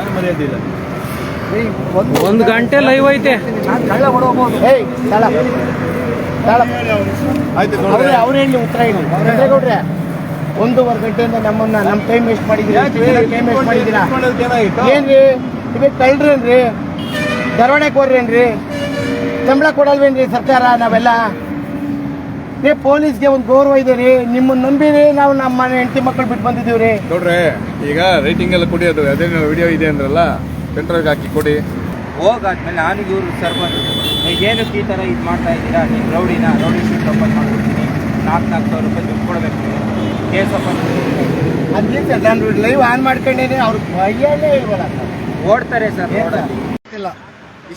ಯಾರು ಮರ್ಯಾದಿಲ್ಲ ಒಂದು ಗಂಟೆ ಲೈವ್ ಐತೆ. ಅವ್ರೆ ಹೇಳಿ ಉತ್ತರ ಹೇಳಿ. ಚಂದ್ರೇಗೌಡ್ರೆ ಒಂದೂವರೆ ಗಂಟೆಯಿಂದ ನಮ್ಮನ್ನ ನಮ್ಮ ಟೈಮ್ ವೇಸ್ಟ್ ಮಾಡಿದ್ದೀರಾ. ಟೈಮ್ ವೇಸ್ಟ್ ಮಾಡಿದ್ದೀರಾ? ಏನ್ರಿ? ಇವಾಗ ಕಳ್ರೇನ್ರಿ ದರೋಡೆ ಕೋರ್ರೇನ್ರಿ ಸಂಬಳ ಕೊಡಲ್ವೇನ್ರಿ ಸರ್ಕಾರ ನಾವೆಲ್ಲ? ಏ ಪೊಲೀಸ್ಗೆ ಒಂದು ಗೌರವ ಇದೆ ರೀ. ನಿಮ್ಮನ್ನ ನಂಬಿರಿ ನಾವು ನಮ್ಮ ಮನೆ ಹೆಂಡತಿ ಮಕ್ಕಳು ಬಿಟ್ಟು ಬಂದಿದ್ದೀವಿ ರೀ. ನೋಡ್ರಿ ಈಗ ರೈಟಿಂಗ್ ಎಲ್ಲ ಕೊಡಿ ಅದು ಅದೇ ವಿಡಿಯೋ ಇದೆ ಅಂದ್ರಲ್ಲ ಪೆಂಟ್ರೋಲ್ಗೆ ಹಾಕಿ ಕೊಡಿ. ಹೋಗಾದ್ಮೇಲೆ ನಾನು ಇವರು ಸರ್ ಬಂದು ಏನಕ್ಕೆ ಈ ಥರ ಇದು ಮಾಡ್ತಾ ಇದ್ದೀರಾ? ನೀವು ರೌಡಿನ? ರೌಡಿ ಶೀಟ್ ಓಪನ್ ಮಾಡ್ಕೊಡ್ತೀನಿ. ನಾಲ್ಕು ನಾಲ್ಕು ಸಾವಿರ ರೂಪಾಯಿ ದುಡ್ಡು ಕೊಡಬೇಕು. ಕೇಸ್ ಓಪನ್ ಅದಕ್ಕೆ ಸರ್ ನಾನು ಲೈವ್ ಆನ್ ಮಾಡ್ಕೊಂಡೇನೆ ಅವ್ರಿಗೆ ಭಯನೇ ಸರ್. ಓಡ್ತಾರೆ ಸರ್ ಇಲ್ಲ.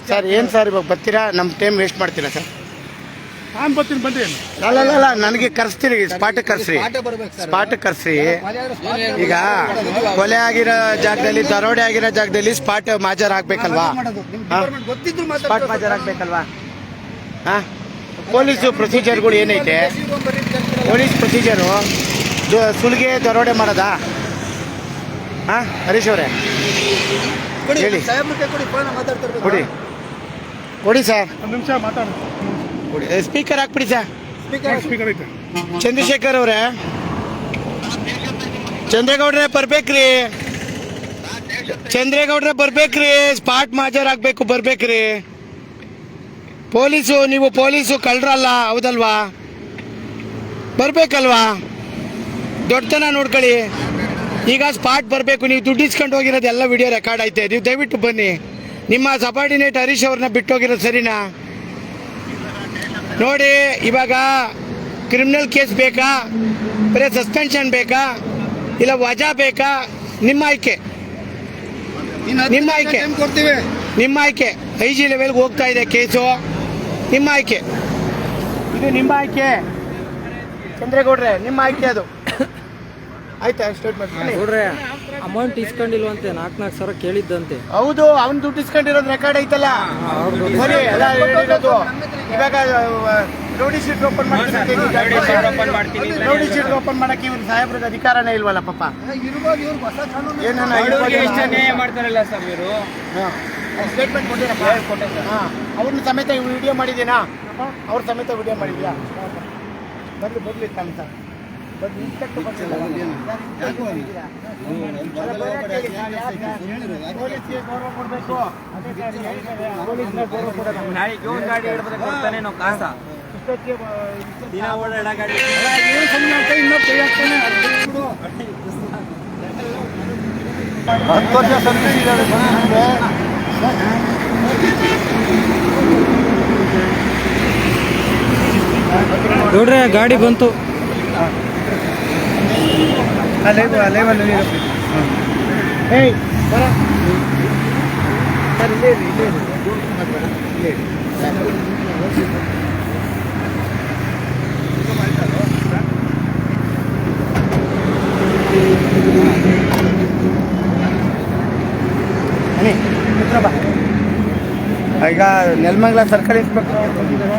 ಸರ್ ಏನು ಸರ್ ಇವಾಗ ಬರ್ತೀರಾ? ನಮ್ಮ ಟೈಮ್ ವೇಸ್ಟ್ ಮಾಡ್ತೀರಾ ಸರ್? ನಾನು ಬರ್ತೀನಿ ಬನ್ನಿ. ಅಲ್ಲ ಅಲ್ಲ, ಅಲ್ಲ ನನಗೆ ಕರ್ಸ್ತೀರಿ ಸ್ಪಾಟ್ ಕರ್ಸ್ರಿ. ಸ್ಪಾಟ್ ಕರ್ಸ್ರಿ. ಈಗ ಕೊಲೆ ಆಗಿರೋ ಜಾಗದಲ್ಲಿ ದರೋಡೆ ಆಗಿರೋ ಜಾಗದಲ್ಲಿ ಸ್ಪಾಟ್ ಮಾಜರ್ ಆಗ್ಬೇಕಲ್ವಾ ಸ್ಪಾಟ್ ಮಾಜರ್ ಆಗ್ಬೇಕಲ್ವಾ ಹಾ? ಪೊಲೀಸು ಪ್ರೊಸೀಜರ್ಗಳು ಏನೈತೆ? ಪೊಲೀಸ್ ಪ್ರೊಸೀಜರು ಸುಲಿಗೆ ದರೋಡೆ ಮಾಡೋದಾ? ಹಾ ಹರೀಶ್ ಅವರೇ? ಹೇಳಿ. ಕೊಡಿ. ಕೊಡಿ ಸರ್. ಒಂದು ನಿಮಿಷ ಮಾತಾಡಿ. ಸ್ಪೀಕರ್ ಹಾಕ್ಬಿಡಿ ಸರ್. ಸ್ಪೀಕರ್ ಐತೆ. ಚಂದ್ರಶೇಖರ್ ಅವರೇ. ಚಂದ್ರೇಗೌಡ್ರೆ ಬರ್ಬೇಕ್ರಿ. ಚಂದ್ರೇಗೌಡ್ರೆ ಬರ್ಬೇಕ್ರಿ. ಸ್ಪಾಟ್ ಮಾಜರ್ ಆಗ್ಬೇಕು ಬರ್ಬೇಕ್ರಿ. ಪೊಲೀಸು ನೀವು ಪೊಲೀಸು ಕಳ್ರಲ್ಲ ಹೌದಲ್ವಾ? ಬರ್ಬೇಕಲ್ವಾ? ದೊಡ್ಡತನ ನೋಡ್ಕೊಳ್ಳಿ. ಈಗ ಸ್ಪಾಟ್ ಬರಬೇಕು ನೀವು ದುಡ್ಡು ಇಸ್ಕೊಂಡು ಹೋಗಿರೋದು ಎಲ್ಲ ವಿಡಿಯೋ ರೆಕಾರ್ಡ್ ಐತೆ. ನೀವು ದಯವಿಟ್ಟು ಬನ್ನಿ. ನಿಮ್ಮ ಸಬಾರ್ಡಿನೇಟ್ ಹರೀಶ್ ಅವ್ರನ್ನ ಬಿಟ್ಟೋಗಿರೋದು ಸರಿನಾ? ನೋಡಿ ಇವಾಗ ಕ್ರಿಮಿನಲ್ ಕೇಸ್ ಬೇಕಾ? ಬರೀ ಸಸ್ಪೆನ್ಷನ್ ಬೇಕಾ? ಇಲ್ಲ ವಜಾ ಬೇಕಾ? ನಿಮ್ಮ ಆಯ್ಕೆ. ನಿಮ್ಮ ಆಯ್ಕೆ. ನಿಮ್ಮ ಆಯ್ಕೆ. ಐ ಜಿ ಲೆವೆಲ್ಗೆ ಹೋಗ್ತಾ ಇದೆ ಕೇಸು ನಿಮ್ಮ ಆಯ್ಕೆ. ಇದು ನಿಮ್ಮ ಆಯ್ಕೆ. ಚಂದ್ರೇಗೌಡ್ರೆ ನಿಮ್ಮ ಆಯ್ಕೆ ಅದು. ಆಯ್ತಾ ಸ್ಟೇಟ್ಮೆಂಟ್ ನೋಡ್ರೆ ಅಮೌಂಟ್ ಇಸ್ಕೊಂಡಿಲ್ವಂತೆ ನಾಲ್ಕು ನಾಲ್ಕು ಸಾವಿರ ಕೇಳಿದ್ದಂತೆ. ಹೌದು ಅವ್ನು ದುಡ್ಡು ಇಸ್ಕೊಂಡಿರೋದು ರೆಕಾರ್ಡ್ ಐತಲ್ಲ? ಸರಿ ಎಲ್ಲ ಹೇಳಿರೋದು. ಇವಾಗ ರೌಡಿ ಶೀಟ್ ಓಪನ್ ಮಾಡ್ತೀನಿ ಓಪನ್ ಮಾಡ್ತೀನಿ ರೌಡಿ ಶೀಟ್ ಓಪನ್ ಮಾಡಕ್ಕೆ ಇವ್ರ ಸಾಹೇಬ್ರದ ಅಧಿಕಾರನೇ ಇಲ್ವಲ್ಲ ಪಾಪ? ಮಾಡ್ತಾರಲ್ಲ ಸರ್ ಇವರು? ಸ್ಟೇಟ್ಮೆಂಟ್ ಕೊಟ್ಟಿರಪ್ಪ ಹಾಂ ಅವ್ರನ್ನ ಸಮೇತ ವಿಡಿಯೋ ಮಾಡಿದ್ದೀನಾ? ಅವ್ರ ಸಮೇತ ವಿಡಿಯೋ ಮಾಡಿದ್ಯಾ ಬರ್ಲಿ ಬರ್ಲಿ ಬರ್ಲಿ ನಾಳೆ ಇವನ್ ಗಾಡಿ ಹಿಡ್ಬೇಕು ನಾವು ಕಾಸ ದಿನ ಓಡಾಡ ಗಾಡಿ. ಹತ್ತು ವರ್ಷ ಸರ್ವಿಸ್ ಇದ್ದಾರೆ ನೋಡ್ರೆ ಗಾಡಿ ಬಂತು ಏಯ್ ಬರ. ಸರ್ ಇಲ್ಲೇ ಇರಿ ಇಲ್ಲೇ ಇರಿ. ದೂರ ಕುತ್ಕೊಬೇಡ. ಇಲ್ಲೇ ಇರಿ. ಬನ್ನಿ, ಬಾ. ಈಗ ನೆಲಮಂಗಲ ಸರ್ಕಲ್ ಇನ್ಸ್ಪೆಕ್ಟರ್ ಬಂದಿದ್ದಾರೆ.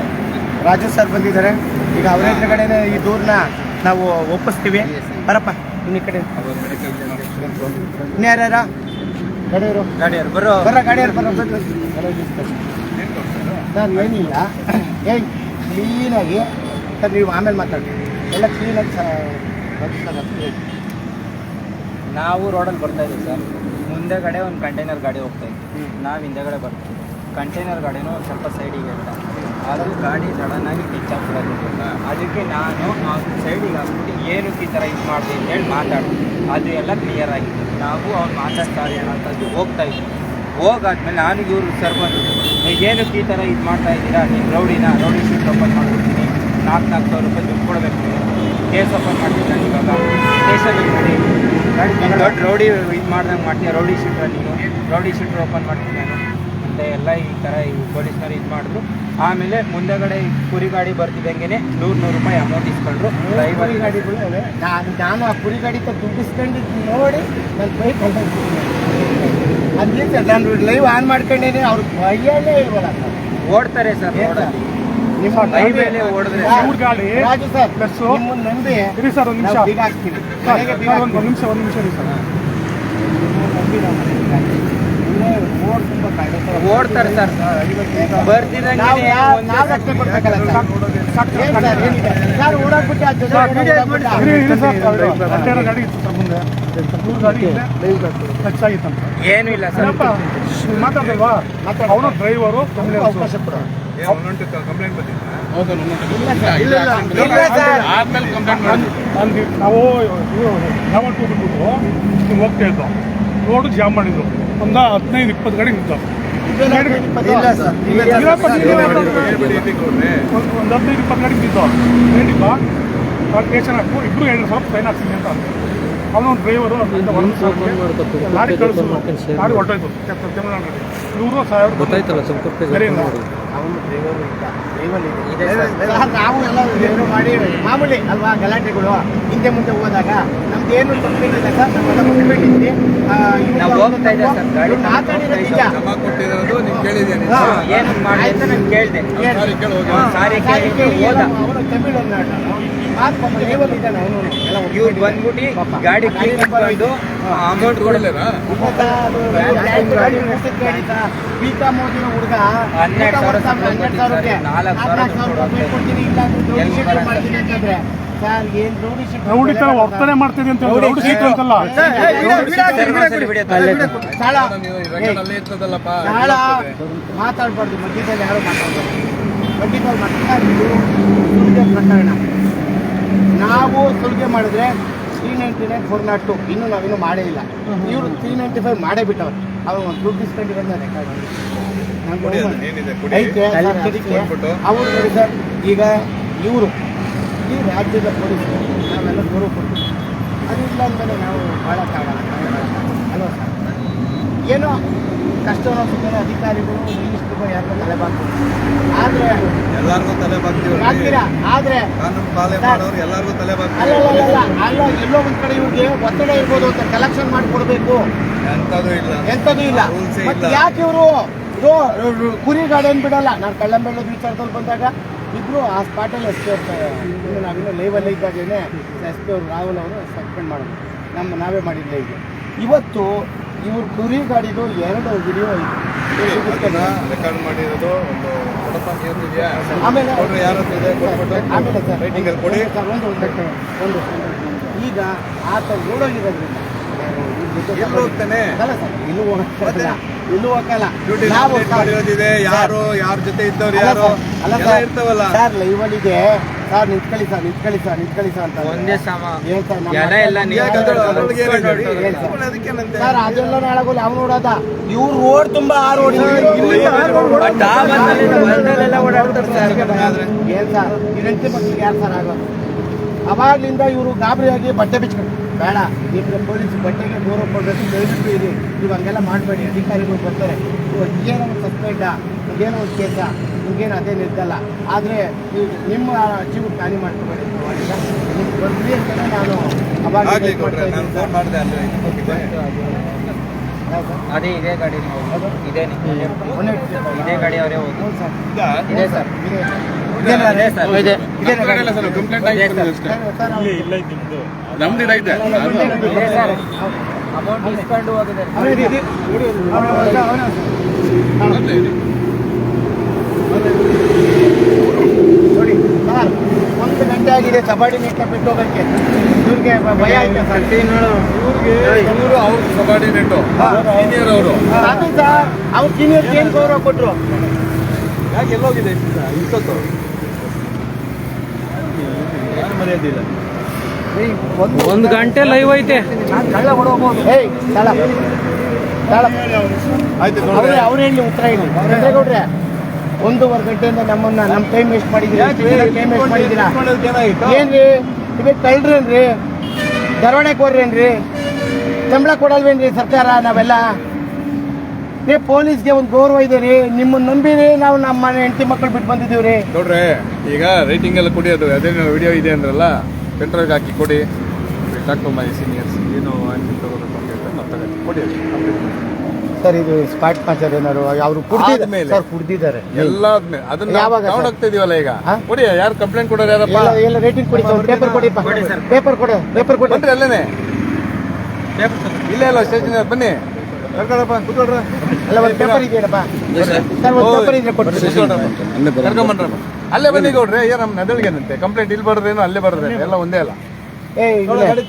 ರಾಜು ಸರ್ ಬಂದಿದ್ದಾರೆ. ಈಗ ಅವರ ಎದುರುಗಡೆನೆ ಈ ದೂರನ್ನ ನಾವು ಒಪ್ಪಿಸ್ತೀವಿ. ಬರಪ್ಪ. ಇನ್ನು ಕಡೆ? ಇನ್ನ ಇನ್ಯಾರ್ಯಾರ ಗಾಡಿಯವರು. ಗಾಡಿಯರು ಬರೋ. ಬರ ಗಾಡಿಯವರು ಬರೋ. ಸರ್ ಏನಿಲ್ಲ. ಏನು ಕ್ಲೀನಾಗಿ. ಸರ್ ನೀವು ಆಮೇಲೆ ಮಾತಾಡಿ ಎಲ್ಲ ಕ್ಲೀನಾಗಿ ಸರ್ ನಾವು ರೋಡಲ್ಲಿ ಬರ್ತಾ ಇದ್ದೀವಿ ಸರ್. ಮುಂದೆಗಡೆ ಒಂದು ಕಂಟೈನರ್ ಗಾಡಿ ಹೋಗ್ತಾ ಇತ್ತು. ನಾವು ಹಿಂದೆಗಡೆ ಬರ್ತೀವಿ. ಕಂಟೈನರ್ ಗಾಡಿನೂ ಒಂದು ಸ್ವಲ್ಪ ಸೈಡಿಗೆ ಅಂತ ಅದು ಗಾಡಿ ಸಡನ್ ಆಗಿ ಟಿಚ್ ಆಗ್ಬಿಡೋದು ಅದಕ್ಕೆ ನಾನು ಸೈಡಿಗೆ ಹಾಕ್ಬಿಟ್ಟು ಏನಕ್ಕೆ ಈ ಥರ ಇದು ಮಾಡಿದೆ ಅಂತ ಹೇಳಿ ಮಾತಾಡ್ತೀವಿ ಅದು ಎಲ್ಲ ಕ್ಲಿಯರ್ ಆಗಿತ್ತು ನಾವು ಅವ್ರು ಮಾತಾಡ್ತಾರೆ ಅನ್ನೋಂಥದ್ದು ಹೋಗ್ತಾ ಇದ್ವಿ ಹೋಗಾದ್ಮೇಲೆ ನಾನು ಇವರು ಸರ್ ಬಂದು ಏನಕ್ಕೆ ಈ ಥರ ಇದು ಮಾಡ್ತಾ ಇದ್ದೀರಾ? ನೀವು ರೌಡಿನ? ರೌಡಿ ಶೀಟ್ ಓಪನ್ ಮಾಡ್ಬಿಡ್ತೀನಿ ನಾಲ್ಕು ನಾಲ್ಕು ಸಾವಿರ ರೂಪಾಯಿ ದುಡ್ಡು ಕೊಡಬೇಕು ನೀವು ಕೇಸ್ ಓಪನ್ ಮಾಡ್ತೀನಿ ನಾನು ಇವಾಗ ಕೇಸಲ್ಲಿ ಮಾಡಿ ದೊಡ್ಡ ರೌಡಿ ಇದು ಮಾಡ್ದಂಗೆ ಮಾಡ್ತೀನಿ ರೌಡಿ ಶೀಟ್ರ ನೀನು? ರೌಡಿ ಶೀಟ್ರ್ ಓಪನ್ ಮಾಡ್ತೀನಿ ನಾನು? ಅಂತ ಎಲ್ಲ ಈ ಥರ ಈ ಪೊಲೀಸ್ನವ್ರು ಇದು ಮಾಡಿದ್ರು. ಆಮೇಲೆ ಮುಂದೆಗಡೆ ಈ ಕುರಿ ಗಾಡಿ ಬರ್ತಿದ್ದಂಗೆ ನೂರು ನೂರು ರೂಪಾಯಿ ಅಮೌಂಟ್ ಇಸ್ಕೊಂಡ್ರು ಡ್ರೈವರ್ ಗಾಡಿಗಳು. ನಾನು ನಾನು ಆ ಕುರಿ ಗಾಡಿ ದುಡ್ಡಿಸ್ಕೊಂಡಿದ್ದು ನೋಡಿ ನನ್ನ ಬೈಕ್ ಅದ್ರಿಂದ ನಾನು ಲೈವ್ ಆನ್ ಮಾಡ್ಕೊಂಡೇನೆ ಅವ್ರು ಭಯನೇ ಸರ್. ಓಡ್ತಾರೆ ಸರ್ ರೋಡಲ್ಲಿ. ನಿಮ್ಮ ಕೈ ಮೇಲೆ ಹೊಡೆದ್ರೆ ಗಾಡಿ ರಾಜು ಸರ್ ಪ್ಲಸ್ ನಿಮ್ಮನ್ನ ನಂಬಿ ಇರಿ ಸರ್ ಒಂದು ನಿಮಿಷ. ಬೀಗ ಹಾಕ್ತೀವಿ. ಒಂದು ನಿಮಿಷ ಒಂದು ನಿಮಿಷ ಇರಿ ಸರ್. ನಂಬಿ ನಾವು. ಓಡ್ತಾರೆ ಸರ್ ಸರ್? ಏನ್ ಇಲ್ಲ ಸರ್ ಅವನು ಡ್ರೈವರು ಅವಕಾಶ ಕೊಡು. ಕಂಪ್ಲೇಂಟ್ ನಾವು ನೀವು ಹೋಗ್ತಾ ಇದ್ದೋ ರೋಡು ಜಾಮ್ ಮಾಡಿದ್ರು ಒಂದು ಹದಿನೈದು ಇಪ್ಪತ್ತು ಕಡೆ ನಿಂತು ಇಲ್ಲ ಸರ್. ಇಲ್ಲಪ್ಪ, ನೀವೇ ಮಾತಾಡೋದು. ಹೇಳ್ಬಿಡಿ ಇದಕ್ಕೆ ಕೊಡ್ರಿ. ಒಂದು ಹದಿನೈದು ಇಪ್ಪತ್ತು ಗಾಡಿ ಹೇಳಿಪ್ಪ ಅವ್ರು ಸ್ಟೇಷನ್ ಹಾಕು ಇಬ್ರು ಎರಡು ಸ್ವಲ್ಪ ಫೈನ್ ಹಾಕ್ತೀನಿ ಅಂತ ಅವನು ಡ್ರೈವರು ಲಾರಿ ಕಳಿಸು. ಗಾಡಿ ಹೊರಟೋಯ್ತು. ತಮಿಳ್ನಾಡು ಇವರು ಸಾವಿರ. ಗೊತ್ತಾಯ್ತಲ್ಲ ಸ್ವಲ್ಪ ಸರಿ. ಇಲ್ಲ. ನಾವು ಎಲ್ಲ ಏನು ಮಾಡಿ ಮಾಮೂಲಿ ಅಲ್ವಾ ಗಲಾಟೆಗಳು. ಹಿಂದೆ ಮುಂದೆ ಹೋದಾಗ ನಮ್ದೇನು ಏನು ತಪ್ಪಿಲ್ಲ ಸರ್. ನಾವು ಇದ್ದೆ ಸರ್, ಗಾಡಿ ಮಾತಾಡಿರೋ ನಿಜ ಕೊಟ್ಟಿರೋದು ಕೇಳಿದ್ದೀನಿ. ಹಾ. ಏನು ಮಾಡಿ ಅಂತ ನಾನು ಕೇಳಿದೆ. ಸಾರಿ ಕೇಳಿ ಹೋದ. ಅವನು ಇವ್ರು ಬಂದ್ಬಿಟ್ಟು ಗಾಡಿ ಅಮೌಂಟ್ ಕೊಡಲೇನಾ? ಹುಡುಗ ಹನ್ನೆರಡು ಸಾವಿರ ಹನ್ನೆರಡು ಸಾವಿರ ನಾಲ್ಕು ಸಾವಿರ ರೂಪಾಯಿ ಕೊಡ್ತೀನಿ ಇಲ್ಲ ಅಂದ್ರೆ ಎಲ್ಲಿ ರೌಡಿ ಮಾಡ್ತೀನಿ ಅಂತಂದ್ರೆ. ಸರ್ ಏನ್ ರೌಡಿ ಶೀಟ್ ರೌಡಿ ತರ ವರ್ತನೆ ಮಾಡ್ತಿದೆ ಅಂತ ರೌಡಿ ಸೀಟು ಅಂತಲ್ಲ. ಮಾತಾಡ್ಬಾರ್ದು ಮಧ್ಯದಲ್ಲಿ ಯಾರು ಮಾತಾಡ್ಬಾರ್ದು. ಮಧ್ಯದಲ್ಲಿ ಪ್ರಕರಣ. ನಾವು ಸುಲಿಗೆ ಮಾಡಿದ್ರೆ three ninety nine four naught two ಇನ್ನೂ ನಾವಿನ್ನೂ ಮಾಡೇ ಇಲ್ಲ. ಇವರು ತ್ರೀ ನೈಂಟಿ ಫೈವ್ ಮಾಡೇ ಬಿಟ್ಟವ್ರು. ಅವ್ರು ಒಂದು ದುಡ್ಡು ರೆಕಾರ್ಡ್ ಸರ್, ಅದಕ್ಕೆ ಕೊಟ್ಬಿಟ್ಟು. ಅವ್ರು ನೋಡಿ ಸರ್ ಈಗ ಇವರು ಈ ರಾಜ್ಯದ ಪೊಲೀಸರು ನಾವೆಲ್ಲ ಗೌರವ ಕೊಡ್ತೀವಿ. ಅದಿಲ್ಲ ಇಲ್ಲ ಅಂದಮೇಲೆ ನಾವು ಮಾಡೋಕ್ಕಾಗಲ್ಲ ಅಲ್ವಾ ಸರ್? ಏನೋ ಕಷ್ಟ ಅನಿಸುತ್ತೆ ಅಧಿಕಾರಿಗಳು ಮಿನಿಸ್ಟ್ರುಗಳು ತಲೆ ತಲೆಬಾಗ್ತಾರೆ ಆದರೆ ಎಲ್ಲಾರ್ಗೂ ತಲೆ ಬಾಗ್ತೀವಿ ಆದರೆ ಕಾನೂನು ಪಾಲನೆ ಸರ್. ಮಾಡೋರು ಎಲ್ಲಾರ್ಗೂ ತಲೆ ಬಾಗ್ತೀವಿ ಅಲ್ಲ, ಅಲ್ಲ ಅಲ್ಲ ಎಲ್ಲೋ ಒಂದ್ ಕಡೆ ಇವ್ರಿಗೆ ಒತ್ತಡ ಇರ್ಬೋದು ಅಂತ ಕಲೆಕ್ಷನ್ ಮಾಡಿಕೊಡ್ಬೇಕು ಎಂತದೂ ಇಲ್ಲ. ಎಂಥದ್ದು ಇಲ್ಲ. ಮತ್ತೆ ಯಾಕೆ ಇವರು ಇದು ಕುರಿ ಗಾರ್ಡನ್ ಬಿಡಲ್ಲ? ನಾನು ಕಳ್ಳಂಬೆಳ್ಳದ ವಿಚಾರದಲ್ಲಿ ಬಂದಾಗ ಇಬ್ರು ಆ ಸ್ಪಾಟಲ್ಲಿ ಎಸ್ ಪಿ ಇರ್ತಾರೆ ನಾವಿನ್ನು ಲೈವಲ್ಲೇ ಇದ್ದಾಗೇನೆ ಎಸ್ ಪಿ ಅವರು ರಾಹುಲ್ ಅವರು ಸಸ್ಪೆಂಡ್ ಮಾಡೋದು. ನಮ್ಮ ನಾವೇ ಮಾಡಿದ್ದೆ ಈಗ ಇವತ್ತು ಇವ್ರ ಕುರಿ ಗಾಡಿದು ಎರಡು ವಿಡಿಯೋ ಇದೆ ರೆಕಾರ್ಡ್ ಮಾಡಿರೋದು ಒಂದು ಆಮೇಲೆ ಆಮೇಲೆ ಕೊಡಿ. ಒಂದು ಒಂದು ಈಗ ಆತ ಓಡೋಗಿರೋದ್ರಿಂದ ಇಲ್ಲೂ ಹೋಗಲ್ಲ ಯಾರು ಯಾರ ಜೊತೆ ಇದ್ದವ್ರು ಯಾರು? ಇರ್ತಾವಲ್ಲ. ಸರ್ ಸರ್ ನಿಂತ್ಕೊಳ್ಳಿ ಸರ್ ನಿಂತ್ಕೊಳ್ಳಿ ಸರ್ ನಿಂತ್ಕೊಳ್ಳಿ ಸರ್ ಅಂತ. ಒಂದೇ ಸಮ. ಏನ್ ಸರ್ ನಮ್ಮ ಜನ ಎಲ್ಲ ನೀವು ಯಾಕೆ ಅದ್ರ- ಏನ್ ಸರ್? ಅದಕ್ಕೇನಂತೆ ಸರ್ ಅದೆಲ್ಲ ನಾಳಗೋಲಿ ಅವ್ನು ನೋಡೋದ ಇವ್ರು ರೋಡ್ ತುಂಬಾ ಆ ರೋಡ್. ಬಟ್ ಆ ಬಂದಲ್ಲಿ ಬಂದಲ್ಲೆಲ್ಲ ಓಡಾಡ್ತಾರೆ ಸರ್ ಏನ್ ಸರ್? ಈ ಹೆಂಡತಿ ಮಕ್ಳಿಗೆ ಯಾರು ಸರ್ ಆಗೋದು? ಅವಾಗ್ಲಿಂದ ಇವರು ಗಾಬರಿಯಾಗಿ ಬಟ್ಟೆ ಬಿಚ್ಕೊಂಡು ಬೇಡ ನಿಮ್ಗೆ ಪೊಲೀಸ್ ಬಟ್ಟೆಗೆ ಗೌರವ ಕೊಡಬೇಕು ದಯವಿಟ್ಟು ಇರಿ ನೀವು ಹಂಗೆಲ್ಲ ಮಾಡಬೇಡಿ ಅಧಿಕಾರಿಗಳು ಬರ್ತಾರೆ. ಇವಾಗ ಏನೋ ಒಂದು ಸಸ್ಪೆಂಡ ಏನೋ ಒಂದು ಕೇಸ ನಿಮ್ಗೇನು ಅದೇ ನಿರ್ದಲ್ಲ ಆದರೆ ನೀವು ನಿಮ್ಮ ಜೀವಕ್ಕೆ ಹಾನಿ ಮಾಡ್ಕೋಬೇಡಿ ನಿಮ್ಗೆ ಬರ್ತೀವಿ ಅಂತಲೇ ನಾನು ಅವಾಗ ಅದೇ ಇದೇ ಗಾಡಿ ಇದೇ ಇದೇ ಗಾಡಿ ಅವರೇ ಹೋಗಿ. ಇದೆ ಸರ್? ಇದೆ ಸರ್. ಇದೆ ಕಂಪ್ಲೇಂಟ್ ಇಲ್ಲ ಅಷ್ಟೇ ನಮ್ದು ಇದೈತೆ ನೋಡಿ ಒಂದು ಗಂಟೆ ಆಗಿದೆ ನೆಟ್ಟ ಬಿಟ್ಟು ಹೋಗಕ್ಕೆ ಭಯ ಅವ್ರ ಸೀನಿಯರ್ ಅವರು ಅವ್ರ ಸೀನಿಯರ್ ಏನು ಗೌರವ ಕೊಟ್ಟರು ಯಾಕೆ ಎಲ್ಲೋಗಿದೆ ಇಷ್ಟೊತ್ತು ಏನು ಮರ್ಯಾದಿಲ್ಲ ಒಂದು ಒಂದು ಗಂಟೆ ಲೈವ್ ಐತೆ. ಉತ್ತರ ಹೇಳಿ. ಒಂದೂವರೆ ಗಂಟೆಯಿಂದ ನಮ್ಮನ್ನ ನಮ್ಮ ಟೈಮ್ ವೇಸ್ಟ್ ಮಾಡಿದ್ದೀರಾ ಟೈಮ್ ವೇಸ್ಟ್ ಮಾಡಿದ್ದೀರಾ ಏನ್ರಿ? ಇವತ್ತು ಕಳ್ರೇನ್ರಿ ದರೋಡೆ ಕೋರ್ರೇನ್ರಿ ಸಂಬಳ ಕೊಡಲ್ವೇನ್ರಿ ಸರ್ಕಾರ ನಾವೆಲ್ಲ? ರೀ ಪೊಲೀಸ್ಗೆ ಒಂದು ಗೌರವ ಇದೆ ರೀ. ನಿಮ್ಮನ್ನ ನಂಬಿರಿ ನಾವು ನಮ್ಮ ಮನೆ ಹೆಂಡತಿ ಮಕ್ಕಳು ಬಿಟ್ಟು ಬಂದಿದ್ದೀವಿ ರೀ ನೋಡ್ರಿ ಈಗ ರೇಟಿಂಗ್ ಎಲ್ಲ ಕುಡಿಯೋದು ಅದೇ. ವಿಡಿಯೋ ಇದೆ ಅಂದ್ರಲ್ಲ. ಪೆಂಡ್ರೈವ್ ಹಾಕಿ ಕೊಡಿ. ಟಾಕ್ ಟು ಮೈ ಸೀನಿಯರ್ಸ್ ಏನು ಆ್ಯಕ್ಷನ್ ತಗೋಬೇಕು ಅಂತ ಹೇಳ್ತಾರೆ ನಾವು ತಗೋತೀವಿ ಕೊಡಿ ಅದು. ಸರ್ ಇದು ಸ್ಪಾಟ್ ಮಾಚರ್ ಏನಾರು ಅವರು ಆದ್ಮೇಲೆ. ಸರ್ ಕುಡ್ದಿದ್ದಾರೆ. ಎಲ್ಲ ಆದ್ಮೇಲೆ ಅದನ್ನ ಯಾವಾಗ ತಗೊಂಡ್ ಆಗ್ತಾ ಹೋಗ್ತಾ ಇದೀವಲ್ಲ ಈಗ? ಹಾ? ಕೊಡಿ ಯಾರು ಕಂಪ್ಲೇಂಟ್ ಕೊಡೋರು ಯಾರಪ್ಪ? ಎಲ್ಲ ಎಲ್ಲ ರೇಟಿಂಗ್ ಕೊಡಿ ಪೇಪರ್ ಕೊಡಿ ಕೊಡಿ ಸರ್. ಪೇಪರ್ ಕೊಡಿ ಪೇಪರ್ ಕೊಡಿ. ಬನ್ರಿ ಅಲ್ಲೇನೆ? ಇಲ್ಲ ಇಲ್ಲ ಸ್ಟೇಷನ್ ಬನ್ನಿ. ಕರ್ಕೊಳಪ್ಪ ಕೂತ್ಕೊಳ್ರ. ಅಲ್ಲ ಒಂದು ಪೇಪರ್ ಇದೆಯಲ್ಲಪ್ಪ. ಸರ್ ಒಂದು ಪೇಪರ್ ಇದ್ರೆ ಕರ್ಕೊಂಡು ಕರ್ಕೊಂಬನ್ರಪ್ಪ ಅಲ್ಲೇ ಬನ್ನಿ ಗೌಡ್ರೆ ಏನ್ ನಮ್ಮ ನೆದಳಿಗೇನಂತೆ ಕಂಪ್ಲೇಂಟ್ ಇಲ್ಲಿ ಬರ್ದೇನು ಅಲ್ಲೇ ಬರೋದೇನು ಎಲ್ಲ ಒಂದೇ ಅಲ್ಲ. ಏ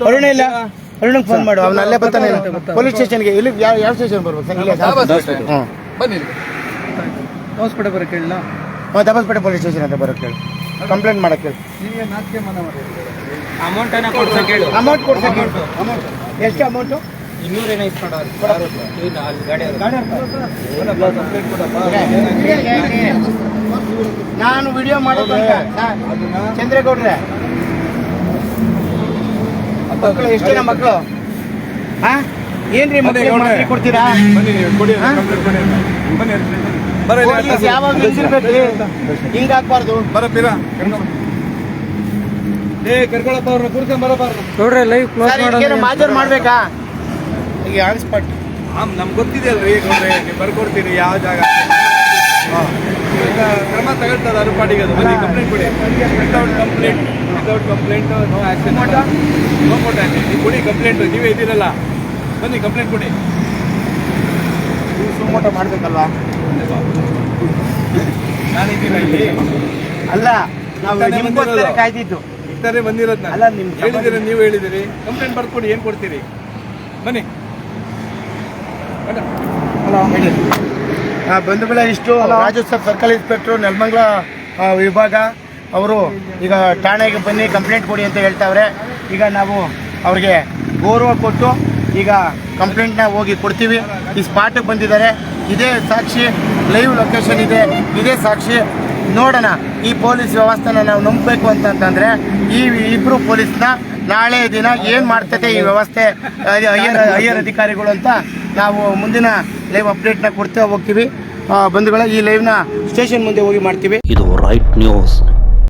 ಅರುಣ ಇಲ್ಲ? ಅರುಣಗೆ ಫೋನ್ ಮಾಡು ಅವ್ನು ಅಲ್ಲೇ ಬರ್ತಾನೆ ಪೊಲೀಸ್ ಸ್ಟೇಷನ್ಗೆ ಇಲ್ಲಿ ಯಾವ ಯಾವ ಸ್ಟೇಷನ್ ಬರ್ಬೇಕು? ಸರ್ ಇಲ್ಲೇ ಬನ್ನಿ ಇಲ್ಲಿ. ಹಾಸ್ಪಿಟಲ್ ಬರೋಕೆ ಕೇಳಿಲ್ಲ? ಹಾಂ ದಬಸ್ಪೇಟೆ ಪೊಲೀಸ್ ಸ್ಟೇಷನ್ ಅಂತ ಬರುತ್ತೆ ಹೇಳಿ ಕಂಪ್ಲೇಂಟ್ ಮಾಡಕ್ಕೆ ಹೇಳು ಅಮೌಂಟ್ ಕೊಡ್ಸಕ್ಕೆ ಅಮೌಂಟ್ ಎಷ್ಟು ಅಮೌಂಟು ಇನ್ನೂರೇನೋ ಇಸ್ಕೊಂಡವ್ರು ಇವ್ನು ಅಲ್ಲಿ ಗಾಡಿ ನಾನು ವಿಡಿಯೋ ಮಾಡಿ ಚಂದ್ರೇಗೌಡ್ರೆ. ಮಕ್ಕಳು ಎಷ್ಟು ಜನ ಮಕ್ಕಳು? ಹಾ ಏನ್ರಿ ಮಕ್ಕಳು ಕೊಡ್ತೀರಾ? ಯಾವಾಗ ನಿಲ್ಸಿರ್ಬೇಕ್ರಿ ಹಿಂಗ್ ಹಾಕ್ಬಾರ್ದು. ಬರೋ ಪೀರಾ ಕರ್ಕೊಂಡ್ ಏ ಕರ್ಕೊಳಪ್ಪ ಅವ್ರನ್ನ ಕೂರ್ಕೊಂಡ್ ಬರಪ್ಪ ನೋಡ್ರಿ ಲೈವ್ ಕ್ಲೋಸ್ ಮಾಡ್ಬೇಕಾ? ಈಗ ಆನ್ ಸ್ಪಾಟ್ ಹಾಂ ನಮ್ಗೆ ಗೊತ್ತಿದೆಯಲ್ರಿ ಗೌಡ್ರೆ ನೀವು ಬರ್ಕೊಡ್ತೀರಿ ಯಾವ ಜಾಗ ಈಗ ಕ್ರಮ ತಗೊಳ್ತಾರೆ ಅದ್ರ ಪಾಟಿಗೆ ಅದು ಬನ್ನಿ ಕಂಪ್ಲೇಂಟ್ ಕೊಡಿ. Without complaint without complaint no action no ಕೊಟ್ಟ ನೀವು ಕೊಡಿ ಕಂಪ್ಲೇಂಟ್ ನೀವೇ ಇದ್ದೀರಲ್ಲ. ಬನ್ನಿ ಕಂಪ್ಲೇಂಟ್ ಕೊಡಿ. ನೀವು ಸುಮೋಟ ಮಾಡಬೇಕಲ್ಲ ನಾನಿದ್ದೀನ ಇಲ್ಲಿ. ಅಲ್ಲ ನಾವು ನಿಮ್ಗೋಸ್ಕರ. ಕಾಯ್ದಿದ್ದು. ನಾನು. ಅಲ್ಲ, ನಿಮ್ಗೆ ಹೇಳಿದ್ದೀರಿ ನೀವು ಹೇಳಿದಿರಿ ಕಂಪ್ಲೇಂಟ್ ಬರ್ಕೊಡಿ ಏನು ಕೊಡ್ತೀರಿ? ಬನ್ನಿ. ಆ, ಬಂಧುಗಳ ಇಷ್ಟು Raju sir circle inspector Nelamangala ವಿಭಾಗ ಅವರು ಈಗ ಠಾಣೆಗೆ ಬನ್ನಿ ಕಂಪ್ಲೇಂಟ್ ಕೊಡಿ ಅಂತ ಹೇಳ್ತಾವ್ರೆ ಈಗ ನಾವು ಅವ್ರಿಗೆ ಗೌರವ ಕೊಟ್ಟು ಈಗ ಕಂಪ್ಲೇಂಟ್ನ ಹೋಗಿ ಕೊಡ್ತೀವಿ ಈ ಸ್ಪಾಟಿಗೆ ಬಂದಿದ್ದಾರೆ ಇದೇ ಸಾಕ್ಷಿ ಲೈವ್ ಲೊಕೇಶನ್ ಇದೆ ಇದೇ ಸಾಕ್ಷಿ ನೋಡೋಣ ಈ ಪೊಲೀಸ್ ವ್ಯವಸ್ಥೆನ ನಾವು ನಂಬಬೇಕು ಅಂತಂತಂದ್ರೆ ಈ ಇಬ್ಬರು ಪೊಲೀಸ್ನ ನಾಳೆ ದಿನ ಏನು ಮಾಡ್ತೈತೆ ಈ ವ್ಯವಸ್ಥೆ ಅಯ್ಯರ್ ಹೈಯರ್ ಹೈಯರ್ ಅಧಿಕಾರಿಗಳು ಅಂತ ನಾವು ಮುಂದಿನ ಲೈವ್ ಅಪ್ಡೇಟ್ನ ಕೊಡ್ತಾ ಹೋಗ್ತೀವಿ. ಬಂಧುಗಳ, ಈ ಲೈವ್ನ ಸ್ಟೇಷನ್ ಮುಂದೆ ಹೋಗಿ ಮಾಡ್ತೀವಿ. ಇದು ರೈಟ್ ನ್ಯೂಸ್